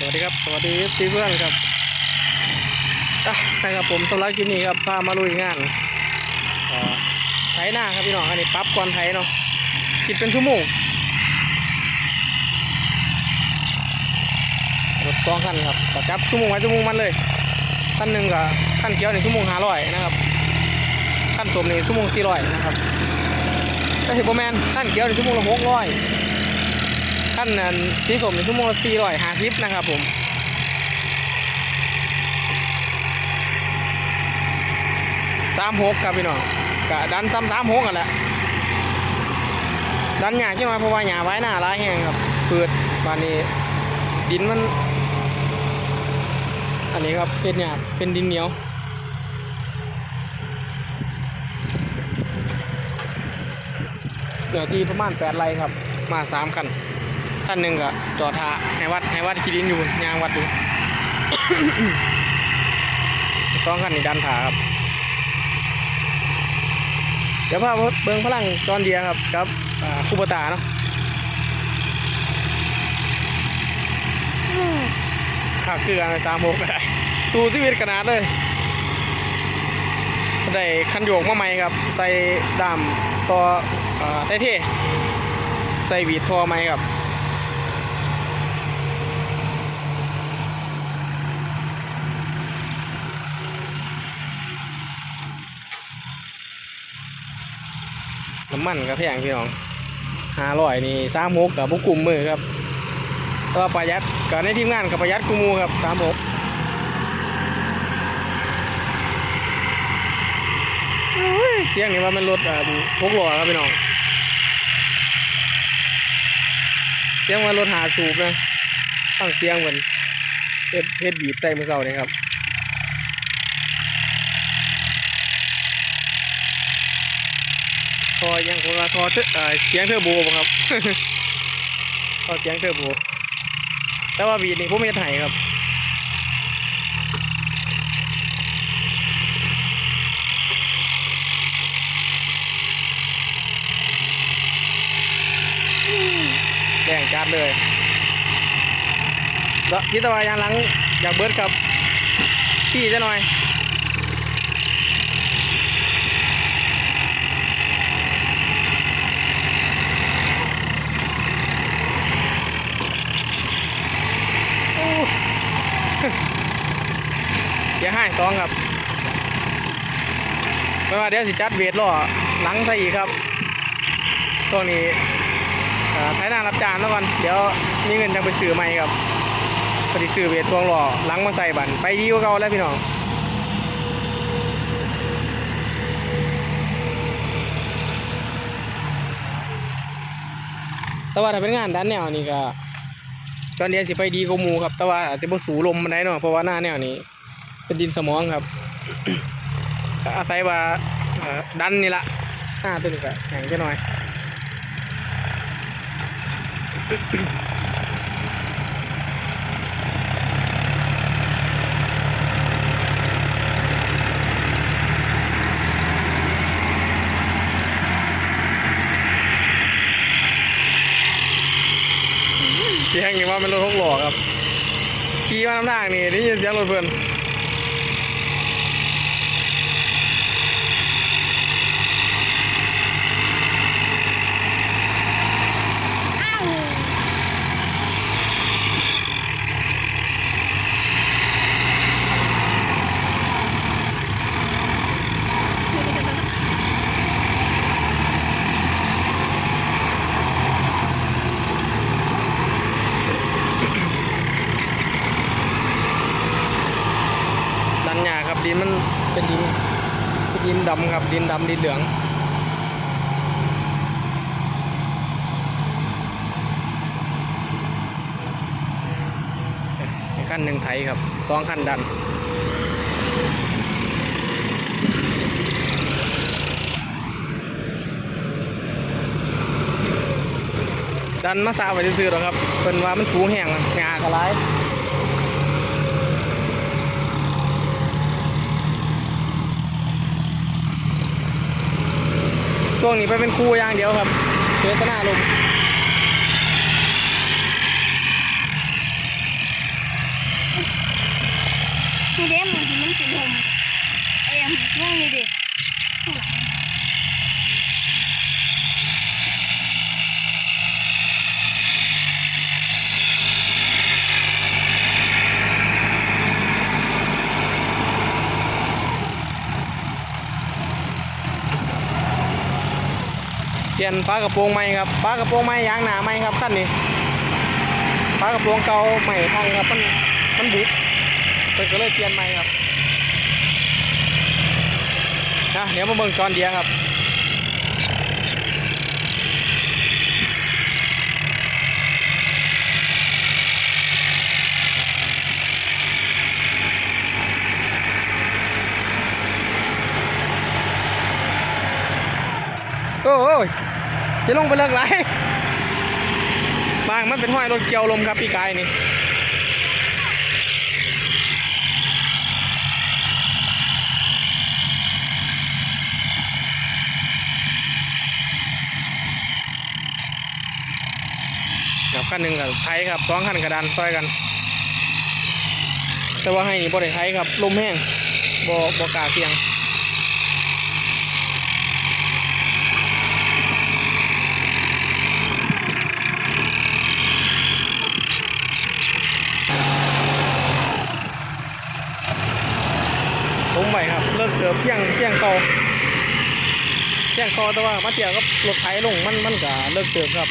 สวัสดีครับ สวัสดีซีเพื่อนครับอะนะครับผมสำหรับคลิปนี้ครับพามาลุยงานไถหน้าครับพี่น้องอันนี้ปั๊บก่อนไถเนาะคิดเป็นชั่วโมงรถสองคันครับก็จับชั่วโมงไว้ชั่วโมงมันเลยคันหนึ่งกับคันเขียวในชั่วโมงห้าร้อยนะครับคันสมในชั่วโมงสี่ร้อยนะครับก็เห็นโบแมนคันเขียวในชั่วโมงละหกร้อย ขั้นนั้นสีสมในชั่วโมงละสี่ร้อยห้าสิบนะครับผมสามหกครับพี่น้องกะดันซ้ำสามหกกันแหละดันหยาใช่ไหมเพราะว่าหยาไว้หน้าร้ายแห้งครับพืดวันนี้ ดินมัน อันนี้ครับเป็นหยาเป็นดินเหนียวเนื้อที่ประมาณแปดไร่ครับ มาสามคัน คันหนึ่งก็จอดทาให้วัดให้วัดคิดินอยู่ยางวัดอยู่สองคันนี่ดันถาครับ เดี๋ยวพาเบิ้งพลังจอนเดียครับกับอ่าคูปตาเนาะขาคือกันสามโมกได้สู้ชีวิตขนาดเลยได้คันโยกมาใหม่ครับ ใส่ดามต่ออไทเท่ใส่วีดทอใหม่ครับ น้ำมันก็แพงพี่น้องห้าร้อยนี่สามหกกับบุกกลุ่มมือครับก็ประหยัดกับในทีมงานกับประหยัดกูมูครับสามหกเสียงนี่ว่ามันรถอ่าพกล้อครับพี่น้องเสียงว่ารถหาสูบนะฟังเสียงเหมือนเฮ็ดเฮ็ดบีบใส่มือเสาเนี่ยครับ ทอยังคนละทอเทอเอ่อเสียงเทอร์โบครับทอเสียงเทอร์โบแต่ว่าบีดนี่ผมไม่ไถครับแดงจัดเลยแล้วพิตวายางหลังอยากเบิร์ดครับพี่จะหน่อย โอ้ อย่าให้ สองครับไม่ว่าเดี๋ยวสิจัดเวทล่อหลังใส่อีกครับช่วงนี้ใช้หน้ารับจานแล้วกันเดี๋ยวมีเงินจะไปซื้อใหม่ครับพอดีซื้อเวททวงหล่อหลังมาใส่บันไปดีกว่าเก่าแล้วพี่น้องแต่ว่าถ้าเป็นงานด้านแนวนี้ก็ตอนนี้สิไปดีกว่ามูครับ แต่ว่าอาจจะบ่สูลมมันได้เนาะเพราะว่าหน้าแนวนี้ เป็นดินสมองครับ อาศัยว่าดันนี่ละหน้าตัวนี้ก็แข็งจะหน่อยเสียงนี่ว่าเป็นรถหกล้อครับขี่มาน้ำทางนี่ได้ยินเสียงรถเพื่อน ดินมันเป็นดินดินดำครับดินดำดินเหลืองขั้นหนึ่งไถครับสองขั้นดันดันมาซาไปซื้อหรอครับเป็นว่ามันสูงแห้งงากระไร ช่วงนี้ไปเป็นครูอย่างเดียวครับเชื้อตนาลมนี่เด้มันมันสีลมเอ็มง่วงนี่เด้ ยนฝากระโปรงใหม่ครับฝากระโปรงใหม่ยางหนาใหม่ครับขั้นนี้ฝากระโปรงเก่าใหม่พังครับมันมันบุบเพิ่นก็เลยเปลี่ยนใหม่ครับนะเดี๋ยวมาเบิ่งจอนเดียครับ อ้ยจะลงไปเลิกไรบางมันเป็นห้อยรถเกี่ยวลมครับพี่กายนี่กับขั้นหนึ่งกับไทยครับสองขั้นกระดานซอยกัน แต่ว่าให้บ่ได้ไทยครับลมแห้งบ่บ่กาเสียง ผมไปครับเลิกเกือบเพียงเพียงเขาเพียงเขาแต่ว่ามาเตียวกับรถไถลงมันมันก็เลิกเกือบครับ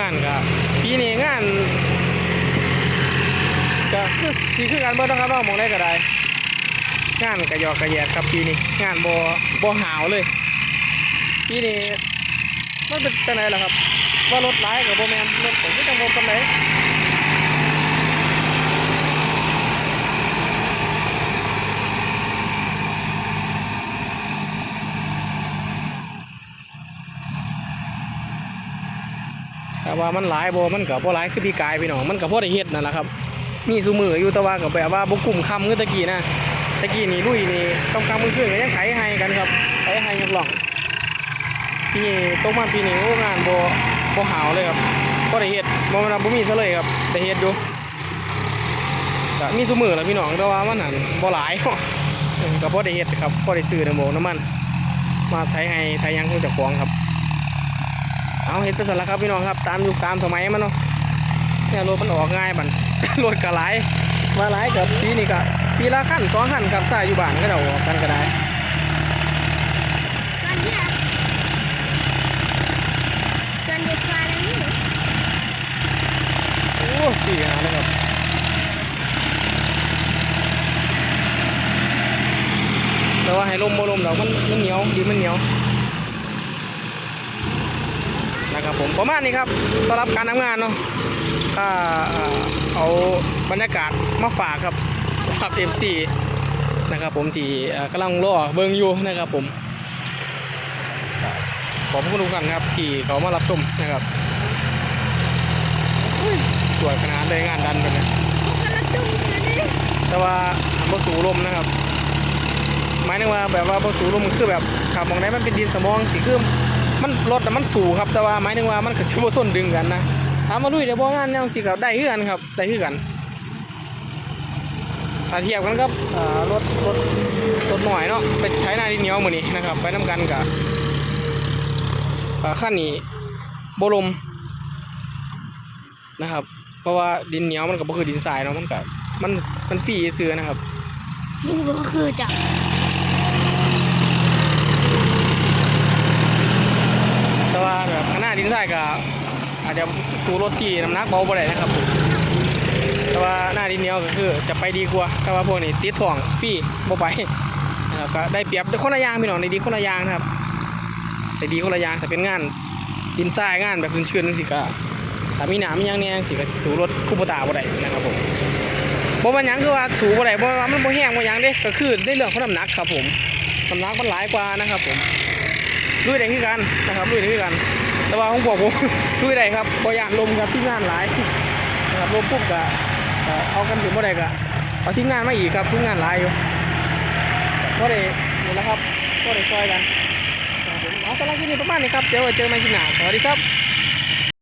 งานก็ปีนี้งานก็คือสีคือการเบิดต้องครับเนามองได้ก็ได้งานกระยอกกระแยกครับปีนี้งานบ่บ่หาวเลยปีนี้มันเป็นจังไดล่ะครับว่ารถร้ายกับโบแมนรถผมก็จังบอกกันเลย แต่ว่ามันหลายบ่มันก็บ่หลายคือพี่กายพี่น้องมันก็พอได้เฮ็ดนั่นแหละครับ มีซุมืออยู่แต่ว่าก็แบบว่าบ่กกลุ่มคำคือตะกี้นะตะกี้นี่ลุยนี่กำกำมือขึ้นก็ยังไถให้กันครับไถให้ยกหล่องปีนี้ตกมาปีนี้โอ้งานบ่บ่หาวเลยครับบ่ได้เฮ็ดบ่ม่นว่าบ่มีซะเลยครับได้เฮ็ดอยู่ก็มีซุมือแหล้วพี่น้องแต่ว่ามันหั่นบ่หลายเออก็บ่ได้เฮ็ดครับบ่ได้ซื้อน้ำโมน้ำมัน มาไถให้ไถยังของเจ้าของครับ เอาเฮ็ดไปซั่นละครับพี่น้องครับ ตามยุคตามสมัยมันเนาะเนี่ยรถมันออกง่ายบันรถก็หลายมาหลายกับปีนี้ก็ปีละขั้นสองขั้นครับถ้าอยู่บ้านก็เดาออกกันก็ได้จอนเดียจอนเดียคลายแล้วนี่โอ้ปีหาเลยครับแต่ว่าให้ลมบ่ลมดอกมันมันเหนียวดินมันเหนียวนะ ครับผมประมาณนี้ครับสำหรับการทำงานเนาะถ้าเอาบรรยากาศมาฝากครับสำหรับ FC นะครับผมที่กำลังรอเบิงอยู่นะครับผมขอบคุณทุกท่านครับที่เขามารับชมนะครับสวยขนาดเลยงานดันไปเลยเขากำลังดูนะดิแต่ว่าบสูลมนะครับ หมายถึงว่าแบบว่าบสูลมคือแบบขับมองได้มันเป็นดินสมองสิคือ มันรถน่มันสูงครับ แต่ว่าหมายถึงว่ามันก็สิบ่ทนดึงกันนะถามมาลุยเดี๋ยวบ่งานแนวสิครับได้คือกันครับได้คือกันถ้าเทียบกันกับรถรถรถหน่อยเนาะไปใช้หน้าดินเหนียวมือนี้นะครับ ไปนํกันกับขั้นนี้บลมนะครับ เพราะว่าดินเหนียวมันก็บ่คือดินทรายเนาะมันก็มันมันฟรีซื่อนะครับนี่ก็คือจะต่ว่าแบบข้างหน้า ดินทรายก็อาจจะสู้รถที่น้ำหนักเบาบ่ได้นะครับผมแต่ว่าหน้าดินเหนียวก็คือจะไปดีกว่าแต่ว่าพวกนี้ติดถ่วงฟรีบ่ไปนะครับก็ได้เปรียบคนละอย่างพี่น้องในดีคนละยางนะครับแต่ดีคนละยางแต่เป็นงานดินทรายงานแบบชื้นๆจังซี่ก็ถ้ามีหนามมียังเนี่ยจังซี่ก็สิสู้รถคู่ปตาบ่ได้นะครับผมบ่ว่าหยังคือว่าสูบ่ได้บ่ว่ามันบ่แห้งบ่ยังเด้ก็คือในเรื่องของน้ำหนักครับผมน้ำหนักมันหลายกว่านะครับผมลุยได้คือกันนะครับลุยได้คือกัน แต่ว่าของผมผมลุยได้ครับบอยานลมครับที่งานหลายนะครับลมปุ๊บก็เอากันถึงบ่ได้ก็เอาที่งานมาอีกครับที่งานหลายอยู่ก็ได้นี่แหล้วครับก็ได้ซอยกันผมเอาสำหรักที่นี่ประมาณนี้ครับเดี๋ยวเจอกันใหม่ที่หน้าสวัสดีครับ